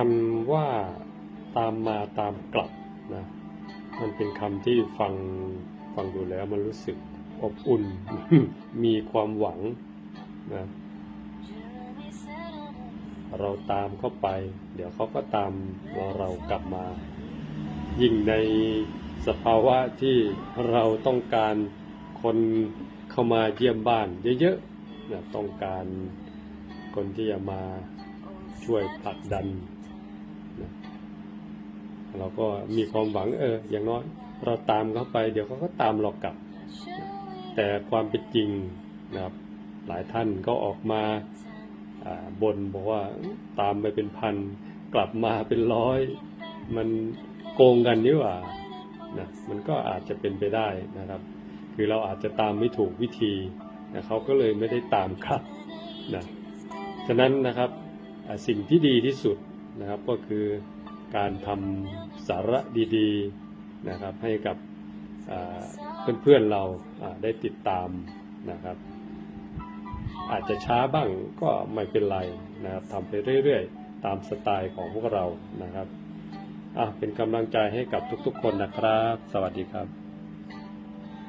คำว่าตามมาตามกลับนะมันเป็นคำที่ฟังฟังดูแล้วมันรู้สึกอบอุ่น มีความหวังนะเราตามเข้าไป เดี๋ยวเขาก็ตามเรากลับมา ยิ่งในสภาวะที่เราต้องการคนเข้ามาเยี่ยมบ้านเยอะๆนะต้องการคนที่จะมาช่วยผลักดัน เราก็มีความหวังเออ อย่างน้อยเราตามเขาไป เดี๋ยวเขาก็ตามเรากลับ แต่ความเป็นจริงนะครับ หลายท่านก็ออกมาอ่าบนบอกว่าตามไปเป็นพันกลับมาเป็นร้อย มันโกงกันนี่หว่านะมันก็อาจจะเป็นไปได้นะครับ คือเราอาจจะตามไม่ถูกวิธีนะเขาก็เลยไม่ได้ตามครับนะฉะนั้นนะครับสิ่งที่ดีที่สุดนะครับก็คือ การทำสาระดีๆนะครับ ให้กับเพื่อนๆเราได้ติดตามนะครับ อาจจะช้าบ้างก็ไม่เป็นไรนะครับทำไปเรื่อยๆ ตามสไตล์ของพวกเรานะครับเป็นกำลังใจให้กับทุกๆคนนะครับ สวัสดีครับ